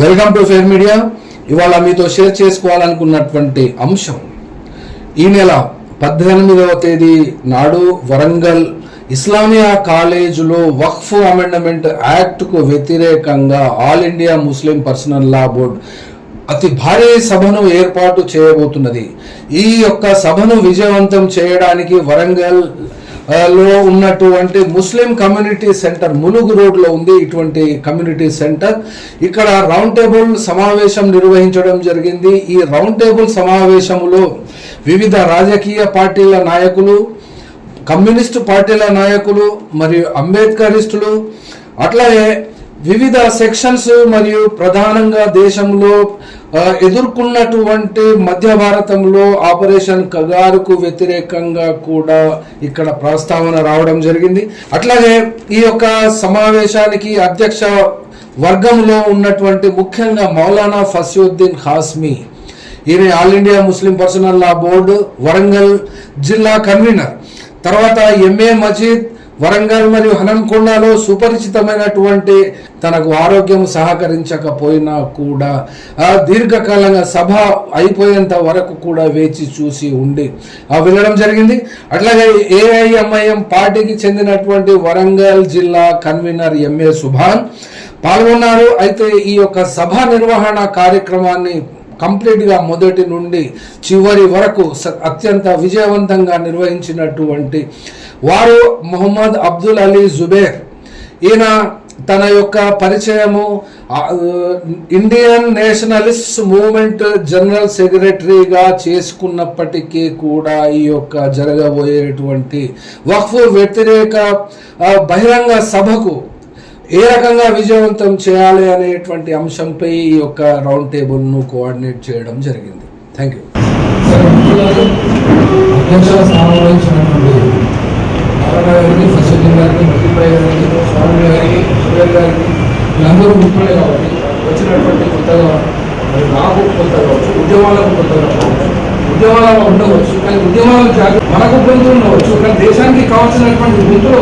Welcome to fair media. ఇవాళ మీతో share చేసుకోవాలనుకున్నటువంటి అంశం ఈ నెల పద్దెనిమిదవ తేదీ నాడు వరంగల్ ఇస్లామియా కాలేజీలో వక్ఫ్ అమెండమెంట్ యాక్ట్కు వ్యతిరేకంగా all India Muslim personal law board అతి భారీ సభను ఏర్పాటు చేయబోతున్నది. ఈ యొక్క సభను విజయవంతం చేయడానికి వరంగల్ లో ఉన్నటువంటి ముస్లిం కమ్యూనిటీ సెంటర్ ములుగు రోడ్లో ఉంది ఇటువంటి కమ్యూనిటీ సెంటర్. ఇక్కడ రౌండ్ టేబుల్ సమావేశం నిర్వహించడం జరిగింది. ఈ రౌండ్ టేబుల్ సమావేశంలో వివిధ రాజకీయ పార్టీల నాయకులు కమ్యూనిస్టు పార్టీల నాయకులు మరియు అంబేద్కరిస్టులు అట్లాగే వివిధ సెక్షన్స్ మరియు ప్రధానంగా దేశంలో ఎదుర్కొన్నటువంటి మధ్య భారతంలో ఆపరేషన్ కగారుకు వ్యతిరేకంగా కూడా ఇక్కడ ప్రస్తావన రావడం జరిగింది. అట్లాగే ఈ యొక్క సమావేశానికి అధ్యక్ష వర్గంలో ఉన్నటువంటి ముఖ్యంగా మౌలానా ఫసియుద్దీన్ హాస్మి ఈయన all India Muslim personal law board Warangal జిల్లా కన్వీనర్. తర్వాత ఎంఏ మజీద్ వరంగల్ మరియు హనంకొండలో సుపరిచితమైనటువంటి తనకు ఆరోగ్యం సహకరించకపోయినా కూడా దీర్ఘకాలంగా సభ అయిపోయేంత వరకు కూడా వేచి చూసి ఉండి ఆ వెళ్ళడం జరిగింది. అట్లాగే ఏఐఎంఐఎం పార్టీకి చెందినటువంటి వరంగల్ జిల్లా కన్వీనర్ ఎంఏ సుభాన్ పాల్గొన్నారు. అయితే ఈ యొక్క సభ నిర్వహణ కార్యక్రమాన్ని కంప్లీట్గా మొదటి నుండి చివరి వరకు అత్యంత విజయవంతంగా నిర్వహించినటువంటి వారు మొహమ్మద్ అబ్దుల్ అలీ జుబేర్. ఈయన తన యొక్క పరిచయము ఇండియన్ నేషనలిస్ట్ మూమెంట్ జనరల్ సెక్రటరీగా చేసుకున్నప్పటికీ కూడా ఈ యొక్క జరగబోయేటువంటి వక్ఫ్ వ్యతిరేక బహిరంగ సభకు ఏ రకంగా విజయవంతం చేయాలి అనేటువంటి అంశంపై ఈ యొక్క రౌండ్ టేబుల్ను కోఆర్డినేట్ చేయడం జరిగింది. థ్యాంక్ యూ సార్ మిత్రులారా, అధ్యక్ష స్థానం గారికి ఫసీద్దీన్ గారికి మతిపై గారికి స్వామి గారికి సురేష్ గారికి వీళ్ళందరూ మిత్రులే కాబట్టి వచ్చినటువంటి కొత్తగా నాకు కొత్త కావచ్చు ఉద్యమాలకు కొత్తగా కావచ్చు ఉద్యమాలలో ఉండవచ్చు కానీ ఉద్యమాలు జాగ్రత్త మనకు గొంతులు ఉండవచ్చు కానీ దేశానికి కావాల్సినటువంటి గొంతులు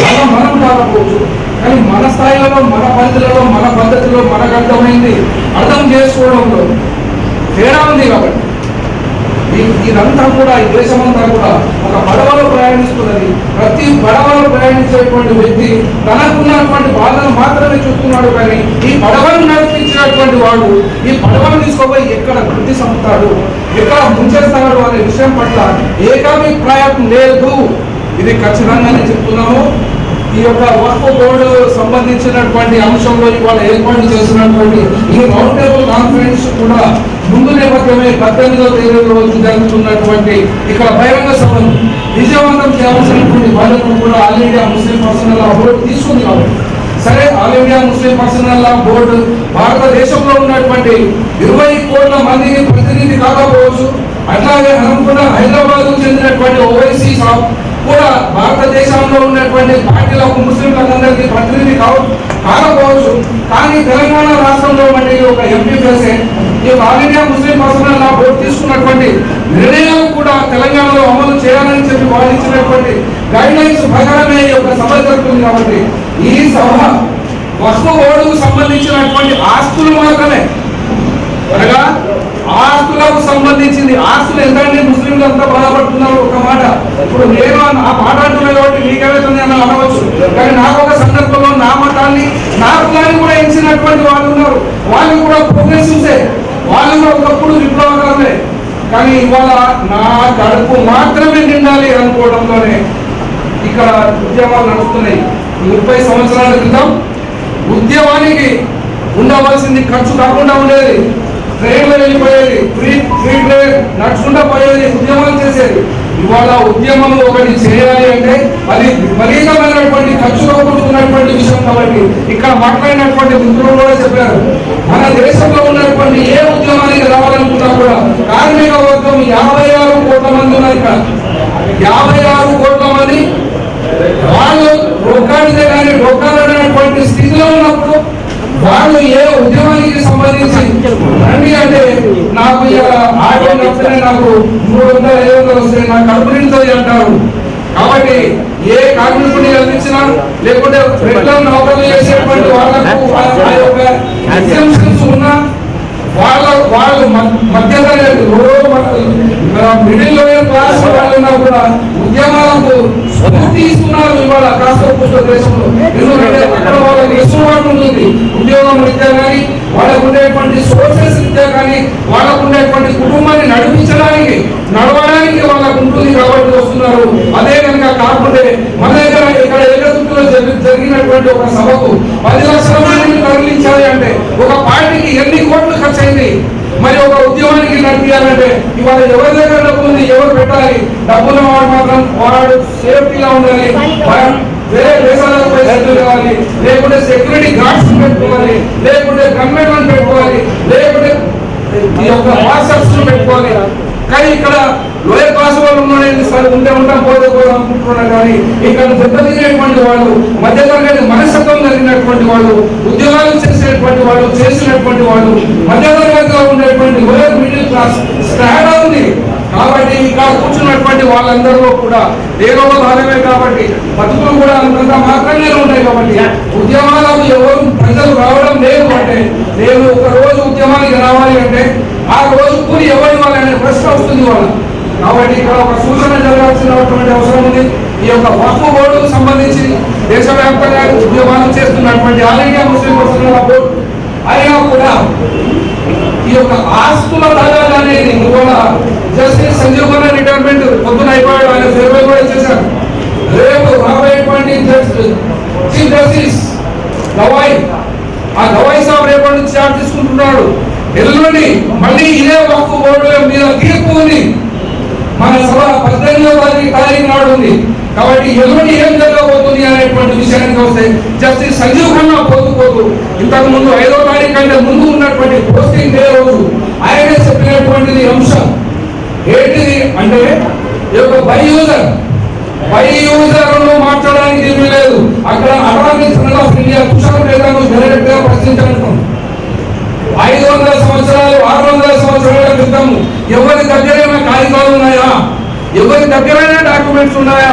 చాలా మనం కాకపోవచ్చు. కానీ మన స్థాయిలో మన పరిధిలో మన పద్ధతిలో మనకు అర్థమైంది అర్థం చేసుకోవడంలో తేడా ఉంది కాబట్టి. ఇదంతా కూడా ఈ దేశమంతా కూడా ఒక పడవలో ప్రయాణిస్తున్నది. ప్రతి పడవలో ప్రయాణించేటువంటి వ్యక్తి తనకున్నటువంటి బాధను మాత్రమే చూస్తున్నాడు కానీ ఈ పడవను నడిపించినటువంటి వాడు ఈ పడవను తీసుకోపోయి ఎక్కడ వృద్ధి సంపుతాడు ఎక్కడ ముంచేస్తాడు అనే విషయం పట్ల ఏకాభిప్రాయం లేదు. ఇది ఖచ్చితంగా నేను చెప్తున్నాము. ఈ యొక్క వక్ఫ్ బోర్డు సంబంధించినటువంటి అంశంలో ఇవాళ ఏర్పాటు చేసినటువంటి ఈ రౌండ్ టేబుల్ కాన్ఫరెన్స్ కూడా ముందు నేపథ్యమే పద్దెనిమిదో తేదీ రోజు జరుగుతున్నటువంటి ఇక్కడ బహిరంగ సభను విజయవంతం చేయాల్సినటువంటి బాధ్యతను కూడా all India Muslim personal law board తీసుకుంది కాబట్టి. సరే all India Muslim personal law board భారతదేశంలో ఉన్నటువంటి ఇరవై కోట్ల మందిని ప్రతినిధి కాకపోవచ్చు. అట్లాగే అనుకున్న హైదరాబాద్ చెందినటువంటి ఓవైసీ కూడా భారతదేశంలో ఉన్నటువంటి పార్టీలకు ముస్లింలందరికీ ప్రతినిధి కావ కాకపోవచ్చు. కానీ తెలంగాణ రాష్ట్రంలో మళ్ళీ ఒక ఎంపీ చేసే ఈ all India Muslim personal law board తీసుకున్నటువంటి నిర్ణయాలు కూడా తెలంగాణలో అమలు చేయాలని చెప్పి వాదించినటువంటి గైడ్ లైన్స్ ప్రకారమే ఈ యొక్క సభ జరుగుతుంది కాబట్టి ఈ సభ వస్తు ఓడుకు సంబంధించినటువంటి ఆస్తులు మాత్రమే. అనగా ఆస్తులకు సంబంధించింది. ఆస్తులు ఎంతండి ముస్లింలు అంతా బాధపడుతున్నారు. ఒక మాట. ఇప్పుడు నేను ఆ మాట అంటున్నాను కాబట్టి మీకేమైతుంది అని అనవచ్చు. కానీ నాకు ఒక సందర్భంలో నా మతాన్ని నా కులాన్ని కూడా ఎంచినటువంటి వాళ్ళు ఉన్నారు. వాళ్ళు కూడా ప్రోగ్రెసివ్సే. వాళ్ళు కూడా ఒకప్పుడు విప్లవకరమే కానీ ఇవాళ నా కడుపు మాత్రమే నిండాలి అనుకోవడంలోనే ఇక్కడ ఉద్యమాలు నడుస్తున్నాయి. ముప్పై సంవత్సరాల క్రితం ఉద్యమానికి ఉండవలసింది ఖర్చు కాకుండా ఉండేది. ట్రైన్లో వెళ్ళిపోయేది. Free free train. నడుచుకుంటా పోయేది. ఉద్యమాలు చేసేది. ఇవాళ ఉద్యమం ఒకటి చేయాలి అంటే మరి విపరీతమైనటువంటి ఖర్చులో కూడుకున్నటువంటి విషయం కాబట్టి ఇక్కడ మాట్లాడినటువంటి మిత్రులు కూడా చెప్పారు. మన దేశంలో ఉన్నటువంటి ఏ ఉద్యమానికి రావాలనుకున్నా కూడా కార్మిక వర్గం యాభై ఆరు కోట్ల మంది ఉన్నారు ఇక్కడ. యాభై ఆరు కోట్ల మంది వాళ్ళు రొక్కాడితే కానీ రొక్కాలనేటువంటి స్థితిలో ఉన్నప్పుడు వాళ్ళు తండ్రి అంటే నాకు ఇలా ఆటో నచ్చితే నాకు మూడు వందల ఐదు వందలు వస్తే నాకు కడుపు అంటారు. కాబట్టి ఏ కార్మికుడిని అందించినా లేకుంటే రెగ్యులర్ నౌకర్లు చేసేటువంటి వాళ్ళకు ఆ- యొక్క ఎగ్జామ్షన్స్ ఉన్నా వాళ్ళ వాళ్ళు మ- మధ్య తరగతి మిడిల్ లోయర్ క్లాస్ వాళ్ళైనా కూడా ఉద్యమాలకు స్ఫూర్తి ఇస్తున్నారు ఇవాళ కాస్త కూర్చో దేశంలో. ఎందుకంటే అక్కడ వాళ్ళకి వెసులుబాటు ఉంటుంది. ఉద్యోగం రీత్యా కానీ వాళ్ళకు ఉండేటువంటి సోర్సెస్ రీత్యా కానీ వాళ్ళకు ఉండేటువంటి కుటుంబాన్ని నడిపించడానికి నడవడానికి వాళ్ళకు ఉంటుంది కాబట్టి వస్తున్నారు. అదే కనుక కాకపోతే మన దగ్గర ఇక్కడ జరి- జరిగినటువంటి ఒక సభకు పది లక్షల మందిని తరలించాలి అంటే ఒక పార్టీకి ఎన్ని కోట్లు ఖర్చు అయింది మరి ఒక ఉద్యమానికి నడిపించాలంటే ఇవాళ ఎవరి దగ్గర డబ్బు ఉంది ఎవరు పెట్టాలి? డబ్బులు వాడు మాత్రం వాడు సేఫ్టీగా ఉండాలి. వేరే దేశాలకు పోయి కావాలి. లేకుంటే సెక్యూరిటీ గార్డ్స్ పెట్టుకోవాలి. లేకుంటే గన్మెన్ పెట్టుకోవాలి. లేకుంటే ఈ యొక్క వాట్సాప్స్ పెట్టుకోవాలి. కానీ ఇక్కడ లోయర్ క్లాస్ వాళ్ళు ఉన్నాడు సార్ ఉంటే ఉంటాం పోతే పోదాం అనుకుంటున్నారు కానీ ఇక్కడ దెబ్బతినేటువంటి వాళ్ళు మధ్యతరగతి మనస్తత్వం కలిగినటువంటి వాళ్ళు ఉద్యోగాలు చేసేటువంటి వాళ్ళు చేసినటువంటి వాళ్ళు మధ్యతరగతిలో ఉండేటువంటి లోయర్ మిడిల్ క్లాస్ స్టాండ్ ఉంది. కాబట్టి ఇక్కడ కూర్చున్నటువంటి వాళ్ళందరూ కూడా ఏదో ఒక భాగమే కాబట్టి బతుకులు కూడా అంతంత మాత్రమే ఉంటాయి కాబట్టి ఉద్యమాలకు ఎవరు ప్రజలు రావడం లేదు అంటే నేను ఒక రోజు ఉద్యమానికి రావాలి అంటే ఆ రోజు కూలి ఎవరి వాళ్ళనే ప్రశ్న వస్తుంది వాళ్ళు. కాబట్టి ఇక్కడ ఒక సూచన జరగాల్సినటువంటి అవసరం ఉంది. ఈ యొక్క వక్ఫ్ బోర్డుకు సంబంధించి దేశవ్యాప్తంగా ఉద్యమాలు చేస్తున్నటువంటి all India Muslim personal board అయినా కూడా ఈ యొక్క ఆస్తుల తగాదా అనేది కూడా జస్టిస్ సంజీవ్ కుమార్ రిటైర్మెంట్ పొద్దున అయిపోయాడు. ఆయన ఫేర్వెల్ కూడా చేశారు రేపు రాబోయేటువంటి చీఫ్ జస్టిస్ గవాయి ఆ గవాయి సాబ్ రేపటి నుంచి చార్జ్ తీసుకుంటున్నాడు. ఎల్లుండి మళ్ళీ ఇదే వక్ఫ్ బోర్డు మీద తీర్పు ఉంది. మన సభ పద్దెనిమిదో తారీఖు నాడు ఉంది. కాబట్టి ఎదుటి ఏం జరగబోతుంది అనేటువంటి విషయానికి వస్తే జస్టిస్ సంజీవ్ ఖన్నా పోతూ ఇంతకు ముందు ఐదో తారీఖు కంటే ముందు ఉన్నటువంటి పోస్టింగ్ డే రోజు ఆయనే చెప్పినటువంటిది అంశం. ఏంటిది అంటే ఈ యొక్క బై యూజర్ బై యూజర్ మార్చడానికి ఏమీ లేదు. అక్కడ attorney general of India Tushar మేధాను డైరెక్ట్గా ప్రశ్నించాలనుకున్నాం ఐదు వందల సంవత్సరాలు ఆరు వందల సంవత్సరాల క్రితం ఎవరి దగ్గరైనా కాగితాలు ఉన్నాయా? ఎవరి దగ్గరైనా డాక్యుమెంట్స్ ఉన్నాయా?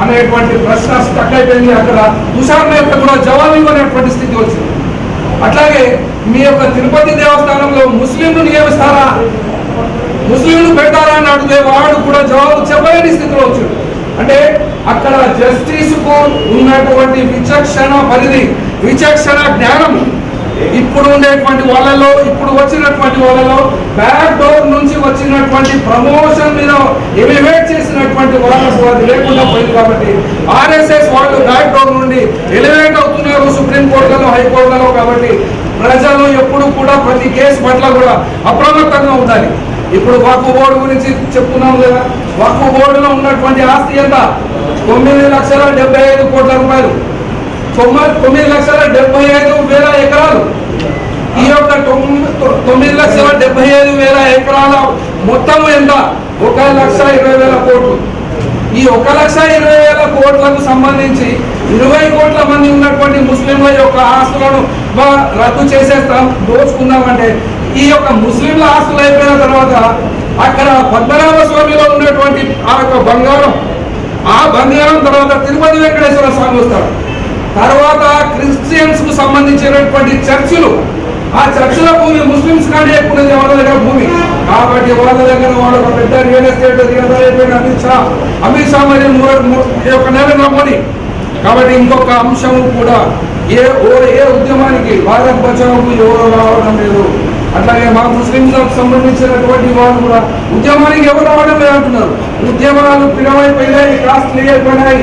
అనేటువంటి ప్రశ్న స్టక్ అయిపోయింది అక్కడ. తుషార్ మేత కూడా జవాబు ఇవ్వనటువంటి స్థితి వచ్చింది. అట్లాగే మీ యొక్క తిరుపతి దేవస్థానంలో ముస్లింలు నియమిస్తారా? ముస్లింలు పెడతారా అని అడిగితే వాడు కూడా జవాబు చెప్పలేని స్థితిలో వచ్చాడు. అంటే అక్కడ జస్టిస్కు ఉన్నటువంటి విచక్షణ పరిధి విచక్షణ జ్ఞానం ఇప్పుడు ఉండేటువంటి వాళ్ళలో ఇప్పుడు వచ్చినటువంటి వాళ్ళలో బ్యాక్ డోర్ నుంచి వచ్చినటువంటి ప్రమోషన్ మీద ఎలివేట్ చేసినటువంటి వాళ్ళకు అది లేకుండా పోయింది కాబట్టి ఆర్ఎస్ఎస్ వాళ్ళు బ్యాక్ డోర్ నుండి ఎలివేట్ అవుతున్నారు సుప్రీంకోర్టులలో హైకోర్టులలో కాబట్టి ప్రజలు ఎప్పుడు కూడా ప్రతి కేసు పట్ల కూడా అప్రమత్తంగా ఉండాలి. ఇప్పుడు వక్ఫ్ బోర్డు గురించి చెప్తున్నాం లేదా వక్ఫ్ బోర్డులో ఉన్నటువంటి ఆస్తి ఎంత? తొమ్మిది లక్షల డెబ్బై ఐదు కోట్ల రూపాయలు. తొమ్మిది తొమ్మిది లక్షల డెబ్బై ఐదు వేల ఎకరాలు. ఈ యొక్క తొమ్మిది తొమ్మిది లక్షల డెబ్బై ఐదు వేల ఎకరాల మొత్తం ఎంత? ఒక లక్ష ఇరవై వేల కోట్లు. ఈ ఒక లక్ష ఇరవై వేల కోట్లకు సంబంధించి ఇరవై కోట్ల మంది ఉన్నటువంటి ముస్లింల యొక్క ఆస్తులను రద్దు చేసేస్తాం దోచుకుందామంటే ఈ యొక్క ముస్లింల ఆస్తులు అయిపోయిన తర్వాత అక్కడ పద్మనాభ స్వామిలో ఉన్నటువంటి ఆ యొక్క బంగారం ఆ బంగారం తర్వాత తిరుపతి వెంకటేశ్వర స్వామి వస్తారు. తర్వాత క్రిస్టియన్స్కు సంబంధించినటువంటి చర్చిలు. ఆ చర్చిల భూమి ముస్లిమ్స్ కంటే ఎక్కువ వాళ్ళ దగ్గర భూమి. కాబట్టి వాళ్ళ దగ్గర వాళ్ళ ఒక పెద్ద రియల్ ఎస్టేట్ అయిపోయిన అమిత్ షా. అమిత్ షా మరి ఒక నెల నమ్మని. కాబట్టి ఇంకొక అంశం కూడా ఏ ఓ ఏ ఉద్యమానికి భారత్ బచావుకు ఎవరు రావడం లేదు. అట్లాగే మా ముస్లింలకు సంబంధించినటువంటి వాళ్ళు కూడా ఉద్యమానికి ఎవరు రావడం లేదు అంటున్నారు. ఉద్యమాలు పిలవైపోయినాయి కాస్ట్లీ అయిపోయినాయి.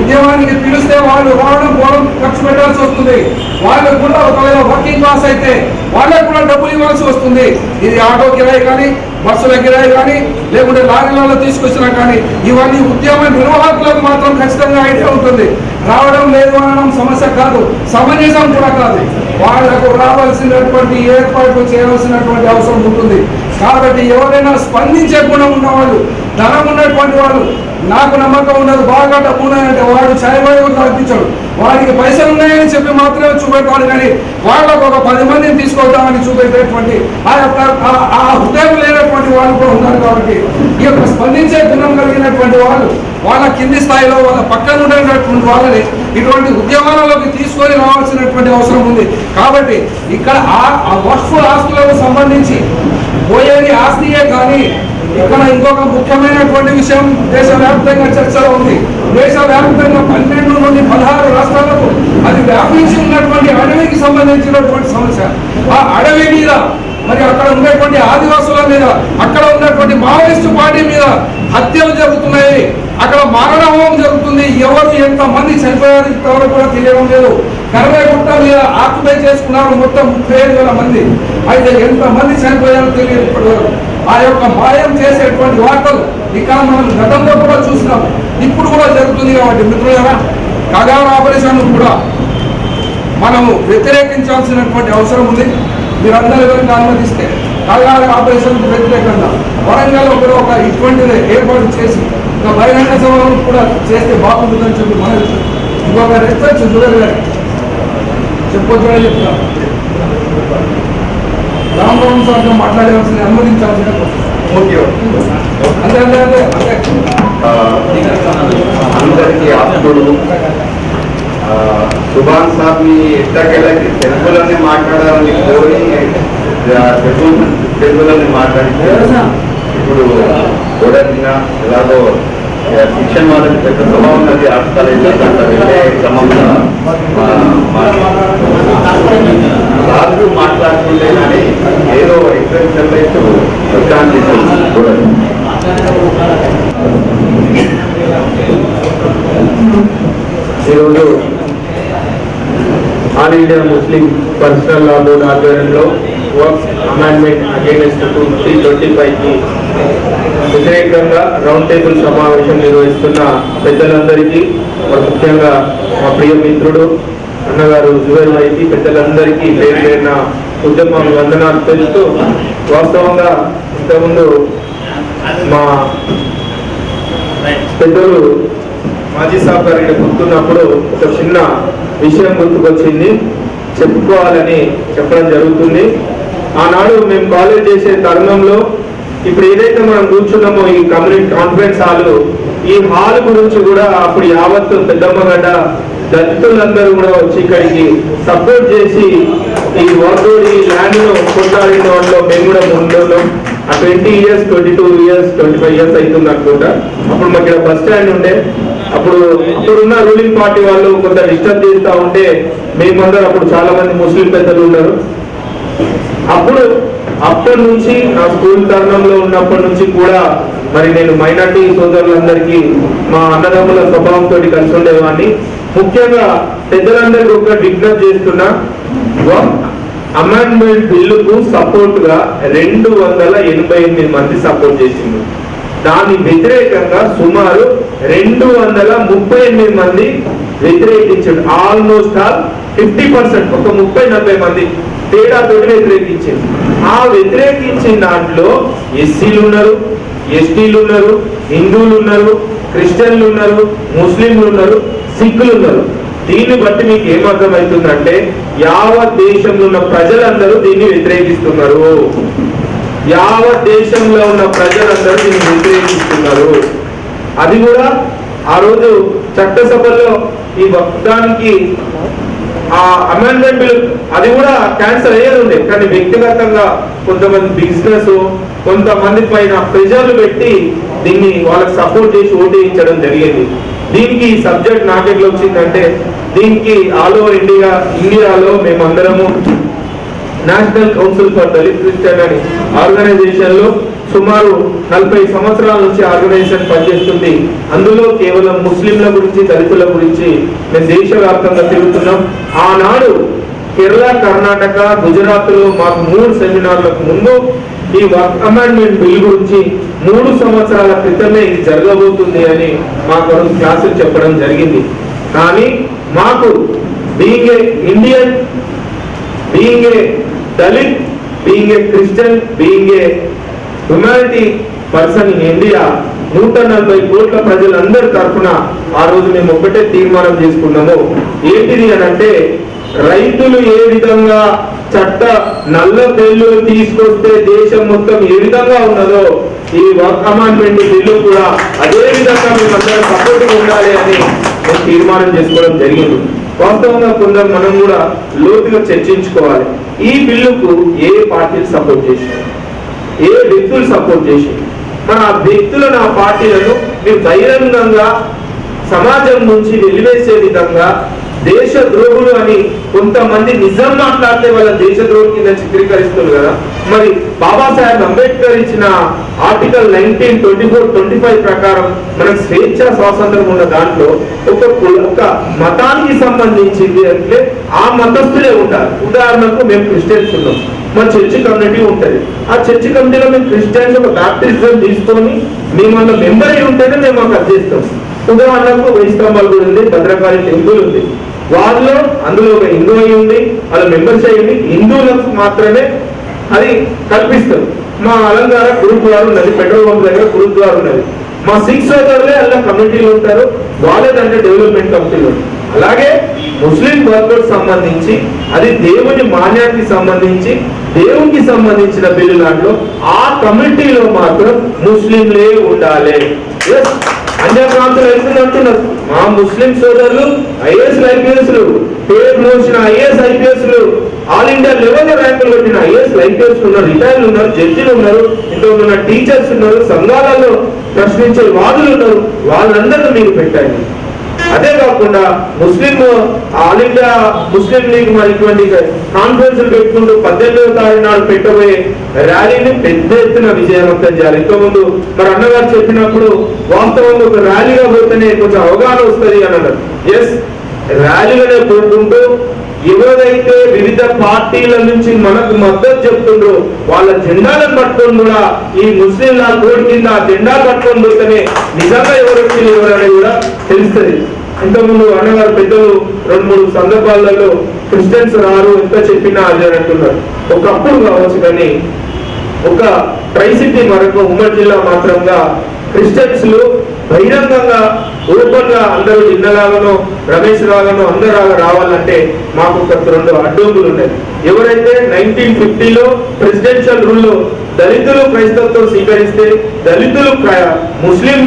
ఉద్యమానికి పిలిస్తే వాళ్ళు రావడం పోవడం ఖర్చు పెట్టాల్సి వస్తుంది. వాళ్ళకు కూడా ఒకవేళ వర్కింగ్ క్లాస్ అయితే వాళ్ళకు కూడా డబ్బులు ఇవ్వాల్సి వస్తుంది. ఇది ఆటో కిరాయి కానీ బస్సుల కిరాయి కానీ లేకుంటే లారీలలో తీసుకొచ్చినా కానీ ఇవన్నీ ఉద్యమ నిర్వాహకులకు మాత్రం ఖచ్చితంగా ఐడియా ఉంటుంది. రావడం లేదు అనడం సమస్య కాదు. సమంజసం కూడా కాదు. వాళ్ళకు రావాల్సినటువంటి ఏర్పాట్లు చేయాల్సినటువంటి అవసరం ఉంటుంది. కాబట్టి ఎవరైనా స్పందించే గుణం ఉన్నవాళ్ళు ధనం ఉన్నటువంటి వాళ్ళు నాకు నమ్మకం ఉన్నది బాగా డబ్బు ఉన్నాయంటే వాడు ఛాయవాడు తగ్గించాడు. వాడికి పైసలు ఉన్నాయని చెప్పి మాత్రమే చూపెట్టాడు కానీ వాళ్ళకు ఒక పది మందిని తీసుకొద్దామని చూపెట్టేటువంటి ఆ యొక్క ఆ- ఆ హృదయం లేనటువంటి వాళ్ళు కూడా ఉన్నారు కాబట్టి ఈ యొక్క స్పందించే గుణం కలిగినటువంటి వాళ్ళు వాళ్ళ కింది స్థాయిలో వాళ్ళ పక్కన ఉండేటటువంటి వాళ్ళని ఇటువంటి ఉద్యమాలలోకి తీసుకొని రావాల్సినటువంటి అవసరం ఉంది. కాబట్టి ఇక్కడ ఆ వక్ఫ్ ఆస్తులకు సంబంధించి పోయేది ఆస్తియే కానీ ఇక్కడ ఇంకొక ముఖ్యమైనటువంటి విషయం దేశవ్యాప్తంగా చర్చలో ఉంది. దేశవ్యాప్తంగా పన్నెండు నుండి పదహారు రాష్ట్రాలకు అది వ్యాపించి ఉన్నటువంటి అడవికి సంబంధించినటువంటి సమస్య. ఆ అడవి మీద మరి అక్కడ ఉండేటువంటి ఆదివాసుల మీద అక్కడ ఉన్నటువంటి మావోయిస్టు పార్టీ మీద హత్యలు జరుగుతున్నాయి. అక్కడ మారణ హోమం జరుగుతుంది. ఎవరు ఎంత మంది చనిపోయారు ఇంతవరకు కూడా తెలియడం లేదు. కరవేగుట్ట మీద ఆత్మహత్య చేసుకున్నారు మొత్తం ముప్పై మంది. అయితే ఎంత మంది చనిపోయారో తెలియదు ఇప్పటివరకు. ఆ యొక్క మాయం చేసేటువంటి వార్తలు ఇక్కడ మనం గతంలో కూడా చూసినాం. ఇప్పుడు కూడా జరుగుతుంది కాబట్టి మిత్రులారా కగార్ ఆపరేషన్ కూడా మనము వ్యతిరేకించాల్సినటువంటి అవసరం ఉంది. మీరందరూ ఎవరికి అనుమతిస్తే కగార్ ఆపరేషన్ వ్యతిరేకంగా వరంగల్ కూడా ఒక ఇటువంటిది ఏర్పాటు చేసి ఒక బహిరంగ సభను కూడా చేస్తే బాగుంటుందని చెప్పి మనం ఇంకొక రెస్పెక్ట్ చూడాలి చెప్పొచ్చు చెప్తాం రామభవన్ సార్తో మాట్లాడవలసిన అనుమతించాల్సిన అంతే అంతే అంతే అందరికీ ఆత్ముడు సుభాన్ సాబ్ని ఎట్టకెళ్ళకి తెలుగులోనే మాట్లాడాలని కోరి తెలుగు తెలుగులోనే మాట్లాడితే ఇప్పుడు చూడండి ఎలాగో శిక్షణ వాళ్ళకి పెద్ద సభ ఉన్నది ఆ కాలేజీలో దాంట్లో వెళ్ళే క్రమంలో రాజు మాట్లాడుతుంటే కానీ ఏదో ఎక్స్ప్రెషన్ రైతు విశ్రాంతి చూడండి. ఈరోజు all India Muslim personal law board ఆధ్వర్యంలో work amendment against two three twenty ఫైవ్కి వ్యతిరేకంగా రౌండ్ టేబుల్ సమావేశం నిర్వహిస్తున్న పెద్దలందరికీ ముఖ్యంగా మా ప్రియ మిత్రుడు అన్నగారు జువెల్ పెద్దలందరికీ పేరు పేరిన ఉద్యమ వందనాలు తెలుస్తూ వాస్తవంగా ఇంతకుముందు మా పెద్దలు మాజీ సహకారిని గుర్తున్నప్పుడు ఒక చిన్న విషయం గుర్తుకొచ్చింది. చెప్పుకోవాలని చెప్పడం జరుగుతుంది. ఆనాడు మేము కాలేజ్ చేసే తరుణంలో ఇప్పుడు ఏదైతే మనం కూర్చున్నామో ఈ కమ్యూనిటీ కాన్ఫరెన్స్ హాల్ ఈ హాల్ గురించి కూడా అప్పుడు యావత్తు పెద్దమ్మగడ్డ దళితులందరూ కూడా వచ్చి ఇక్కడికి సపోర్ట్ చేసి ఈ వాటర్ ఈ ల్యాండ్ను కొట్లాడిన వాళ్ళు మేము కూడా ముందున్నాం ఆ twenty years twenty two years twenty five years అవుతుంది అనుకుంటా. అప్పుడు మాకు ఇక్కడ బస్ స్టాండ్ ఉండే. అప్పుడు అప్పుడున్న రూలింగ్ పార్టీ వాళ్ళు కొంత డిస్టర్బ్ చేస్తూ ఉంటే మేమందరం అప్పుడు చాలా మంది ముస్లిం పెద్దలు ఉన్నారు. అప్పుడు అప్పటి నుంచి నా స్కూల్ తరుణంలో ఉన్నప్పటి నుంచి కూడా మరి నేను మైనార్టీ సోదరులందరికీ మా అన్నదమ్ముల స్వభావంతో కలిసి ఉండేవాడిని. ముఖ్యంగా పెద్దలందరికీ ఒక విజ్ఞప్తి చేస్తున్నా అమెండ్మెంట్ బిల్లుకు సపోర్ట్గా రెండు వందల ఎనభై ఎనిమిది మంది సపోర్ట్ చేసింది. దాని వ్యతిరేకంగా సుమారు రెండు వందల ముప్పై ఎనిమిది మంది వ్యతిరేకించాడు ఆల్మోస్ట్ ఆల్ ఫిఫ్టీ పర్సెంట్ ఒక ముప్పై నలభై మంది తేడాతో వ్యతిరేకించింది ఆ వ్యతిరేకించిన దాంట్లో ఎస్సీలు ఉన్నారు ఎస్టీలు ఉన్నారు హిందువులు ఉన్నారు క్రిస్టియన్లు ఉన్నారు ముస్లింలు ఉన్నారు సిక్కులు ఉన్నారు దీన్ని బట్టి మీకు ఏమర్థమవుతుందంటే యావత్ దేశంలో ఉన్న ప్రజలందరూ దీన్ని వ్యతిరేకిస్తున్నారు. యావత్ దేశంలో ఉన్న ప్రజలందరూ దీన్ని వ్యతిరేకిస్తున్నారు. అది కూడా ఆ రోజు చట్టసభలో ఈ వక్తానికి ఆ అమెండ్మెంట్ బిల్ అది కూడా క్యాన్సల్ అయ్యేది ఉండే కానీ వ్యక్తిగతంగా కొంతమంది బిజినెస్ కొంతమంది పైన ప్రెజర్లు పెట్టి దీన్ని వాళ్ళకి సపోర్ట్ చేసి ఓటేయించడం జరిగింది. దీనికి సబ్జెక్ట్ నాకెట్లా వచ్చిందంటే దీనికి ఆల్ ఓవర్ ఇండియా ఇండియాలో మేమందరము national council for Dalit Christian అని ఆర్గనైజేషన్లో సుమారు నలభై సంవత్సరాల నుంచి ఆర్గనైజేషన్ పనిచేస్తుంది. అందులో కేవలం ముస్లింల గురించి దళితుల గురించి మేము దేశవ్యాప్తంగా తిరుగుతున్నాం. ఆనాడు కేరళ కర్ణాటక గుజరాత్లో మాకు మూడు సెమినార్లకు ముందు ఈ వర్క్ అమెండ్మెంట్ బిల్ గురించి మూడు సంవత్సరాల క్రితమే ఇది జరగబోతుంది అని మాకు క్లాసులు చెప్పడం జరిగింది. కానీ మాకు being Indian being a Dalit being a Christian being a humanity person in India నూట నలభై కోట్ల ప్రజలందరి తరఫున ఆ రోజు మేము ఒక్కటే తీర్మానం చేసుకున్నాము. ఏంటిది అని అంటే రైతులు ఏ విధంగా చట్ట నల్ల బిల్లు తీసుకొస్తే దేశం మొత్తం ఏ విధంగా ఉన్నదో ఈ వర్క్ అమాండ్మెంట్ బిల్లు కూడా అదే విధంగా మేమందరం సపోర్ట్ ఉండాలి అని మేము తీర్మానం చేసుకోవడం జరిగింది. వాస్తవంగా కొందరు మనం కూడా లోతుగా చర్చించుకోవాలి. ఈ బిల్లుకు ఏ పార్టీలు సపోర్ట్ చేశారు ఏ వ్యక్తులు సపోర్ట్ చేశారు మన ఆ వ్యక్తులను ఆ పార్టీలను మీరు బహిరంగంగా సమాజం నుంచి వెలివేసే విధంగా దేశ ద్రోహులు అని కొంతమంది నిజం మాట్లాడితే వాళ్ళ దేశ ద్రోహుల కింద చిత్రీకరిస్తున్నారు కదా. మరి బాబాసాహెబ్ అంబేద్కర్ ఇచ్చిన article nineteen twenty four twenty five ప్రకారం మనకు స్వేచ్ఛ స్వాతంత్రం ఉన్న దాంట్లో ఒక ఒక మతానికి సంబంధించింది అంటే ఆ మతస్థులే ఉంటారు. ఉదాహరణకు మేము క్రిస్టియన్స్ ఉన్నాం. మా చర్చి కమ్యూనిటీ ఉంటుంది. ఆ చర్చి కమిటీలో మేము క్రిస్టియన్స్ ఒక బ్యాప్టిజం తీసుకొని మేము అందులో మెంబర్ అయి ఉంటేనే మేము అక్కడ చేస్తాం. ఉదాహరణకు వెయ్యి స్తంభాలు కూడా ఉంది భద్రకాళి టెంపుల్ ఉంది. వాళ్ళలో అందులో ఒక హిందూ అయి ఉంది వాళ్ళ మెంబర్స్ అయి ఉంది హిందువులకు మాత్రమే అది కల్పిస్తారు. మా అలంకార గురుద్వారం ఉన్నది పెట్రోల్ పంప్ దగ్గర గురుద్వారం ఉన్నది. మా సిక్స్ సోదరులే అలా కమ్యూనిటీలు ఉంటారు వాళ్ళే దాంట్లో డెవలప్మెంట్ కమిటీలు అలాగే ముస్లిం వర్కర్స్ సంబంధించి అది దేవుని మాన్యానికి సంబంధించి దేవునికి సంబంధించిన బిల్లు దాంట్లో ఆ కమిటీలో మాత్రం ముస్లింలే ఉండాలి. అన్య ప్రాంతాలు ఎందుకు అంటున్నారు? మా ముస్లిం సోదరులు ఐఏఎస్ ఐపీఎస్ పేరు మోసిన IAS IPS all India level ర్యాంకులు కొట్టిన ఐఏఎస్ ఐపీఎస్ ఉన్నారు రిటైర్లు ఉన్నారు జడ్జిలు ఉన్నారు ఇంట్లో ఉన్న టీచర్స్ ఉన్నారు సంఘాలలో ప్రశ్నించే వాదులు ఉన్నారు వాళ్ళందరినీ మీరు పెట్టాలి అదే కాకుండా Muslim all India Muslim League మరి ఇటువంటి కాన్ఫరెన్స్ పెట్టుకుంటూ పద్దెనిమిదవ తారీఖు నాడు పెట్టబోయే ర్యాలీని పెద్ద ఎత్తున విజయవంతం చేయాలి. ఇంతకుముందు మరి అన్నగారు చెప్పినప్పుడు వాస్తవంగా ఒక ర్యాలీగా పోతేనే కొంచెం అవగాహన వస్తుంది అని అన్నారు. ఎస్ ర్యాలీగానే పోతుంటూ ఎవరైతే వివిధ పార్టీల నుంచి మనకు మద్దతు చెప్తుండ్రో వాళ్ళ జెండాలను పట్టుకొని కూడా ఈ ముస్లింల కోడి కింద ఆ జెండా పట్టుకొని పోతేనే నిజంగా ఎవరు వచ్చి ఎవరు అనేది కూడా తెలుస్తుంది. ఇంతకుముందు అన్నగారు పెద్దలు రెండు మూడు సందర్భాలలో క్రిస్టియన్స్ రారు ఎంత చెప్పినా అది అని అంటున్నారు. ఒకప్పుడు కావచ్చు కానీ ఒక ట్రైసిటీ మరొక వరకు ఉమ్మడి జిల్లా మాత్రంగా క్రిస్టియన్స్ బహిరంగంగా ఓపెన్గా అందరూ నిన్నలాగానో రమేష్ రాగానో అందరు రావాలంటే మాకు ఒక రెండు అడ్డంకులు ఉన్నాయి. ఎవరైతే నైన్టీన్ ఫిఫ్టీలో ప్రెసిడెన్షియల్ రూల్లో దళితులు క్రైస్తవత్వం స్వీకరిస్తే దళితులు ముస్లిం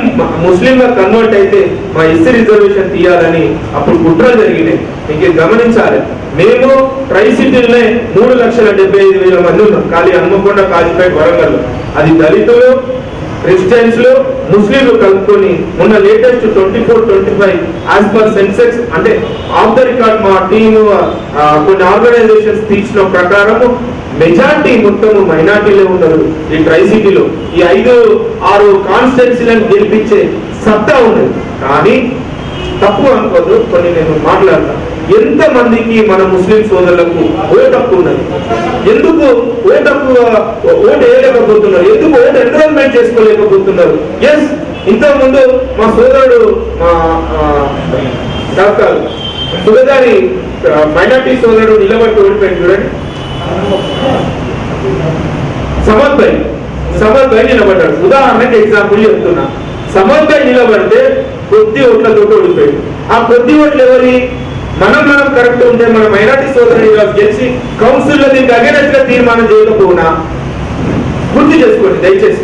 ముస్లిం గా కన్వర్ట్ అయితే మా ఎస్సీ రిజర్వేషన్ తీయాలని అప్పుడు కుట్రలు జరిగినాయి. మీకు గమనించాలి. మేము ట్రై సిటీలనే మూడు లక్షల డెబ్బై ఐదు వేల మంది ఉన్నాం. ఖాళీ హన్మకొండ కాజీపేట వరంగల్ అది దళితులు క్రిస్టియన్స్ ముస్లింలు కలుపుకొని ఉన్న latest twenty four twenty five as per census అంటే ఆఫ్ ద రికార్డ్ మా టీమ్ కొన్ని ఆర్గనైజేషన్స్ తీర్చిన ప్రకారము మెజార్టీ మొత్తము మైనార్టీలే ఉన్నారు ఈ ట్రై సిటీలో ఈ ఐదు ఆరు కాన్స్టిట్యున్సీలను గెలిపించే సత్తా ఉన్నది. కానీ తప్పు అనుకోదు కొన్ని నేను మాట్లాడతాను. ఎంత మందికి మన ముస్లిం సోదరులకు ఓటు హక్కు ఉన్నది? ఎందుకు ఓటు హక్కు ఓటు వేయలేకపోతున్నారు? ఎందుకు ఓటు ఎన్రోల్మెంట్ చేసుకోలేకపోతున్నారు? ఎస్ ఇంతకుముందు మా సోదరుడు మా డాక్టర్ సుగదారి మైనార్టీ సోదరుడు నిలబట్టి ఓడిపోయింది చూడండి. సమద్ భయ్ సమద్ భయ్ నిలబడ్డాడు. ఉదాహరణకి ఎగ్జాంపుల్ చెప్తున్నా. సమద్ భయ్ నిలబడితే కొద్ది ఓట్లతో ఓడిపోయాడు. ఆ కొద్ది ఓట్లు ఎవరి? మనం మనం కరెక్ట్ ఉంటే మన మైనార్టీ సోదరుని గెలిచి కౌన్సిల్లో దీనికి అగేనెస్ట్గా తీర్మానం చేయకపోనా గుర్తు చేసుకోండి దయచేసి.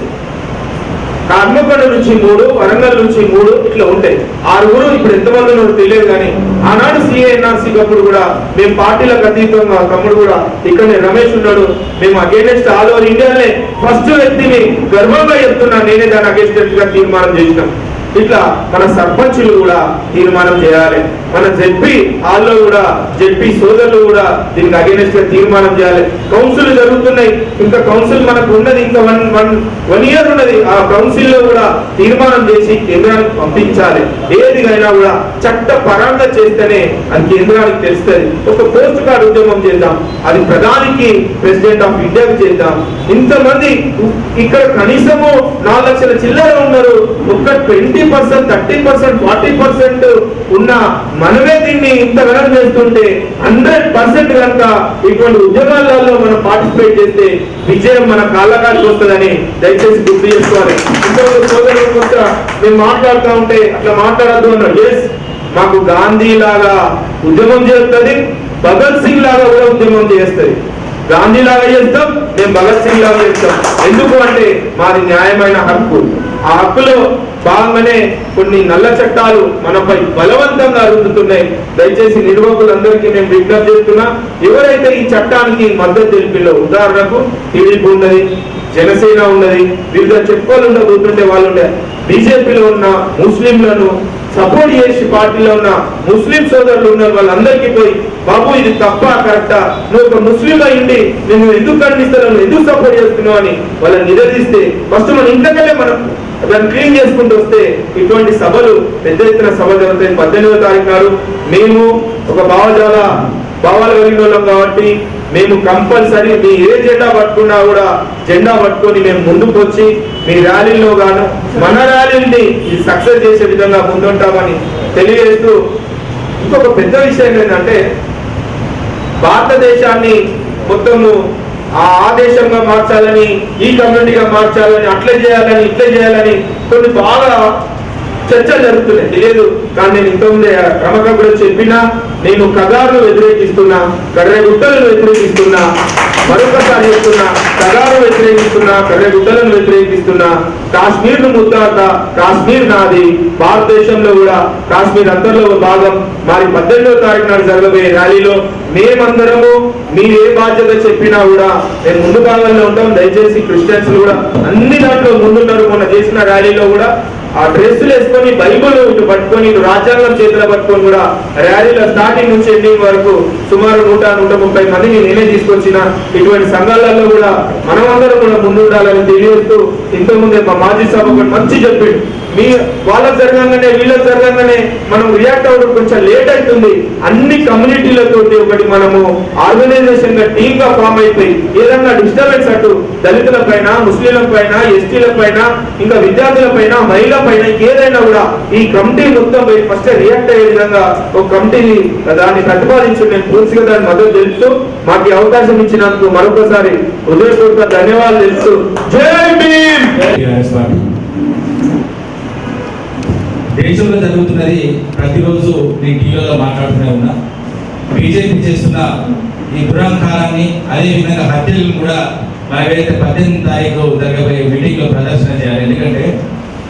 హన్మకొండ నుంచి మూడు వరంగల్ నుంచి మూడు ఇట్లా ఉంటాయి. ఆరుగురు ఇప్పుడు ఎంతమంది ఉన్నారో తెలియదు కానీ ఆనాడు సిఏఎన్ఆర్సీ అప్పుడు కూడా మేము పార్టీలకు అతీతంగా తమ్ముడు కూడా ఇక్కడనే రమేష్ ఉన్నాడు. మేము అగేనెస్ట్ ఆల్ ఓవర్ ఇండియానే ఫస్ట్ వ్యక్తిని గర్వంగా చెప్తున్నా నేనే దాని అగేనెస్ట్గా తీర్మానం చేసినాం ఇట్లా మన సర్పంచులు కూడా తీర్మానం చేయాలి. మన జెడ్పీ హాల్లో కూడా జెడ్పీ సోదరులు కూడా దీనికి అగేనెస్ట్గా తీర్మానం చేయాలి. కౌన్సిల్ జరుగుతున్నాయి. ఇంకా కౌన్సిల్ మనకు ఉన్నది ఇంకా వన్ వన్ వన్ ఇయర్ ఉన్నది ఆ కౌన్సిల్లో కూడా తీర్మానం చేసి కేంద్రానికి పంపించాలి. ఏదిగైనా కూడా చట్ట పరంగా చేస్తేనే అది కేంద్రానికి తెలుస్తుంది. ఒక పోస్ట్ కార్డ్ ఉద్యమం చేద్దాం అది ప్రధానికి ప్రెసిడెంట్ ఆఫ్ ఇండియాకి చేద్దాం. ఇంతమంది ఇక్కడ కనీసము నాలుగు లక్షల చిల్లర ఉన్నారు ఒక్క twenty percent thirty percent forty percent ఉన్న మనమే దీన్ని ఇంత గణం చేస్తుంటే హండ్రెడ్ పర్సెంట్ కనుక ఇటువంటి ఉద్యమాలలో మనం పార్టిసిపేట్ చేస్తే విజయం మన కాళ్ళకాడికి వస్తుందని దయచేసి గుర్తు చేసుకోవాలి. ఇంతవరకు సోదరులు కొంత మేము మాట్లాడుతూ ఉంటే అట్లా మాట్లాడద్దు అన్నారు ఎస్ మాకు గాంధీ లాగా ఉద్యమం చేస్తుంది భగత్ సింగ్ లాగా కూడా ఉద్యమం చేస్తుంది. గాంధీ లాగా చేస్తాం మేము భగత్ సింగ్ లాగా చేస్తాం. ఎందుకు అంటే మాది న్యాయమైన హక్కు. ఆ హక్కులో భాగంగానే కొన్ని నల్ల చట్టాలు మనపై బలవంతంగా అరుగుతున్నాయి దయచేసి నిర్వాహకులందరికీ మేము విజ్ఞప్తి చేస్తున్నా ఎవరైతే ఈ చట్టానికి మద్దతు తెలిపిలో ఉదాహరణకు టీడీపీ ఉన్నది జనసేన ఉన్నది వివిధ చెప్పుకోలు ఉన్న కూర్చుంటే వాళ్ళు ఉండే బీజేపీలో ఉన్న ముస్లింలను సపోర్ట్ చేసి పార్టీలో ఉన్న ముస్లిం సోదరులు ఉన్న వాళ్ళందరికీ పోయి బాబు ఇది తప్ప కరెక్టా? నువ్వు ఒక ముస్లిం అయింది నేను ఎందుకు ఖండిస్తాను ఎందుకు సపోర్ట్ చేస్తున్నావు అని వాళ్ళని నిలదీస్తే ఫస్ట్ మన ఇంతకలే మనం దాన్ని క్లీన్ చేసుకుంటూ వస్తే ఇటువంటి సభలు పెద్ద ఎత్తున సభ జరుగుతాయి. పద్దెనిమిదో తారీఖు నాడు మేము ఒక భావజాల భావాలు కలిగిన వాళ్ళం కాబట్టి మేము కంపల్సరీ మీ ఏ జెండా పట్టుకున్నా కూడా జెండా పట్టుకొని మేము ముందుకు వచ్చి మీ ర్యాలీల్లో గాను మన ర్యాలీని ఇది సక్సెస్ చేసే విధంగా ముందుంటామని తెలియజేస్తూ ఇంకొక పెద్ద విషయం ఏంటంటే భారతదేశాన్ని మొత్తము ఆ ఆదేశంగా మార్చాలని ఈ కమ్యూనిటీగా మార్చాలని అట్లా చేయాలని ఇట్లా చేయాలని కొన్ని బాగా చర్చలు జరుగుతున్నాయి తెలియదు కానీ నేను ఇంతకుముందే రమక కూడా చెప్పినా నేను కగారును వ్యతిరేకిస్తున్నా కర్రెగుట్టలను వ్యతిరేకిస్తున్నా మరొకసారి చెప్తున్నా కగారు వ్యతిరేకిస్తున్నా కర్రెగుట్టలను వ్యతిరేకిస్తున్నా కాశ్మీర్ను ముద్దాత కాశ్మీర్ నాది భారతదేశంలో కూడా కాశ్మీర్ అంతర్లో ఒక భాగం. మరి పద్దెనిమిదో తారీఖు నాడు జరగబోయే ర్యాలీలో మేమందరము మీరు ఏ బాధ్యత చెప్పినా కూడా మేము ముందు భాగంలో ఉంటాం. దయచేసి క్రిస్టియన్స్ కూడా అన్ని దాంట్లో ముందున్నారు మొన్న చేసిన ర్యాలీలో కూడా ఆ డ్రెస్సులు వేసుకొని బైబుల్ ఇటు పట్టుకొని ఇటు రాజ్యాంగం చేతిలో పట్టుకొని కూడా ర్యాలీలో స్టార్టింగ్ నుంచి ఎండింగ్ వరకు సుమారు నూట నూట ముప్పై మందిని నేనే తీసుకొచ్చిన. ఇటువంటి సంఘాలలో కూడా మనమందరం కూడా ముందుండాలని తెలియజేస్తూ ఇంతకుముందే మా మాజీ సభ మంచి చెప్పిండు. మీ వాళ్ళకు జరగంగానే వీళ్ళకు జరగంగానే మనం రియాక్ట్ అవ్వడం కొంచెం లేట్ అవుతుంది. అన్ని కమ్యూనిటీలతోటి ఒకటి మనము ఆర్గనైజేషన్గా టీమ్గా ఫామ్ అయిపోయి ఏదన్నా డిస్టర్బెన్స్ అటు దళితుల పైన ముస్లింల పైన ఎస్టీల పైన ఇంకా విద్యార్థుల పైన మహిళల పైన ఏదైనా కూడా ఈ కమిటీ మొత్తం పోయి ఫస్ట్ రియాక్ట్ అయ్యే విధంగా ఒక కమిటీని దాన్ని ప్రతిపాదించి నేను పూర్తిగా దాన్ని మద్దతు తెలుస్తూ మాకు ఈ అవకాశం ఇచ్చినందుకు మరొకసారి హృదయపూర్వక ధన్యవాదాలు తెలుస్తూ జై భీమ్! దేశంలో జరుగుతున్నది ప్రతిరోజు నేను టీవీలో మాట్లాడుతూనే ఉన్నా. బీజేపీ చేస్తున్న ఈ దురహంకారాన్ని అదే విధంగా హత్యలను కూడా మనం ఏదైతే పద్దెనిమిది తారీఖు జరగబోయే మీటింగ్లో ప్రదర్శన చేయాలి. ఎందుకంటే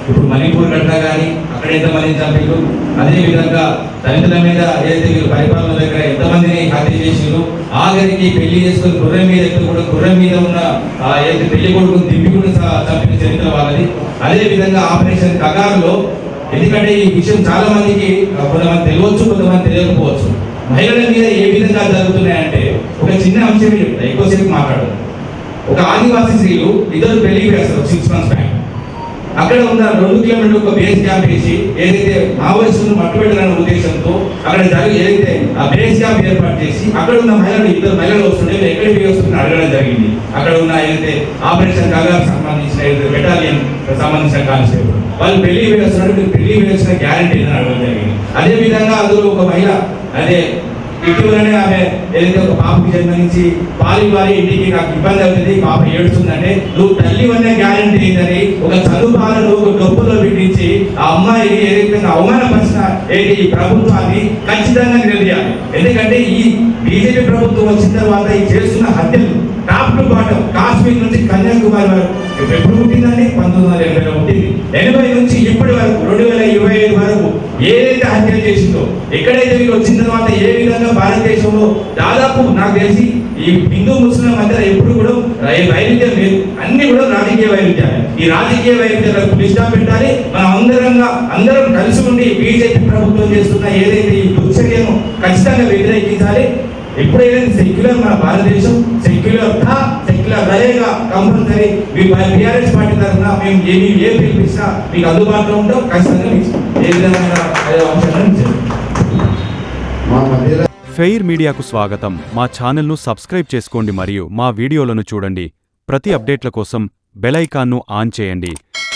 ఇప్పుడు మణిపూర్ గట్ల కానీ అక్కడ ఎంతమంది చంపారు అదేవిధంగా దళితుల మీద ఏదైతే వీళ్ళు పరిపాలన దగ్గర ఎంతమందిని హత్య చేసిరు ఆఖరికి పెళ్ళి చేసుకుని గుర్రం మీద కూడా గుర్రం మీద ఉన్న ఆ ఏదైతే పెళ్ళి కొడుకుని దింపి కూడా చంపిన చరిత్ర వాళ్ళది. అదేవిధంగా ఆపరేషన్ కగారులో ఎందుకంటే ఈ విషయం చాలా మందికి కొంతమంది తెలియవచ్చు కొంతమంది తెలియకపోవచ్చు. మహిళల మీద ఏ విధంగా జరుగుతున్నాయంటే ఒక చిన్న అంశం చెప్తా ఎక్కువసేపు మాట్లాడదు. ఒక ఆదివాసీ స్త్రీలు ఇద్దరు పెళ్ళి వేస్తారు సిక్స్ మంత్స్ బ్యాక్ అక్కడ ఉన్న రెండు కిలోమీటర్లు ఒక బేస్ క్యాంప్ వేసి ఏదైతే మావోయిస్టులను మట్టుబెట్టాలన్న ఉద్దేశంతో అక్కడ జరిగి ఏదైతే ఆ బేస్ క్యాంప్ ఏర్పాటు చేసి అక్కడ ఉన్న మహిళలు ఇద్దరు మహిళలు వస్తుంటే వీళ్ళు ఎక్కడికి పోయి వస్తుందని అడగడం జరిగింది. అక్కడ ఉన్న ఏదైతే ఆపరేషన్ కగాకు సంబంధించిన ఏదైతే బెటాలియన్ సంబంధించిన కానిస్టేబుల్ వాళ్ళు పెళ్ళి వేస్తున్నట్టు పెళ్ళి వేసిన గ్యారంటీ అని అడగడం జరిగింది. అదే విధంగా అందులో ఒక మహిళ అదే ఇటీవలనే ఆమె ఏదైతే ఒక పాపకి జన్మనించి వారి వారి ఇంటికి నాకు ఇబ్బంది అవుతుంది పాప ఏడుస్తుందంటే నువ్వు తల్లి అనే గ్యారంటీ అయిందని ఒక చదువుబాలను ఒక డబ్బులో పెట్టించి ఆ అమ్మాయిని ఏదైతే అవమానపరిచిన ఏంటి ఈ ప్రభుత్వాన్ని ఖచ్చితంగా నిలదీయాలి. ఎందుకంటే ఈ బీజేపీ ప్రభుత్వం వచ్చిన తర్వాత ఈ చేస్తున్న హత్యలు టాప్ టు బాటం కాశ్మీర్ నుంచి కన్యాకుమారి వరకు. ఎప్పుడు పుట్టిందండి పంతొమ్మిది వందల ఎనభైలో పుట్టింది. ఎనభై నుంచి ఇప్పటి వరకు రెండు వేల ఇరవై ఐదు వరకు చేసిందో ఎక్కడైతే వీళ్ళు వచ్చిన తర్వాత ఏ విధంగా భారతదేశంలో దాదాపు నాకు తెలిసి ఈ హిందూ ముస్లిం మధ్య ఎప్పుడు కూడా వైవిధ్యం లేదు. అన్ని కూడా రాజకీయ వైవిధ్యాలు. ఈ రాజకీయ వైవిధ్యాలకు పులి పెట్టాలి. మనం అందరంగా అందరం కలిసి ఉండి బీజేపీ ప్రభుత్వం చేస్తున్న ఏదైతే ఈ దుశ్చర్యను ఖచ్చితంగా వ్యతిరేకించాలి. ఎప్పుడైతే సెక్యులర్ మన భారతదేశం సెక్యులర్ సెక్యులర్ రయేగా కంపల్సరీ మీ బీఆర్ఎస్ పార్టీ తరఫున మేము ఏమి ఏ పిలిపించినా మీకు అందుబాటులో ఉంటాం ఖచ్చితంగా మీకు ఏ విధమైన అంశాలను ఫెయిర్ మీడియాకు స్వాగతం. మా ఛానల్ను సబ్స్క్రైబ్ చేసుకోండి మరియు మా వీడియోలను చూడండి. ప్రతి అప్డేట్ల కోసం బెల్ ఐకాన్ను ఆన్ చేయండి.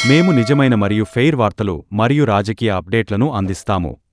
మేము నిజమైన మరియు ఫెయిర్ వార్తలు మరియు రాజకీయ అప్డేట్లను అందిస్తాము.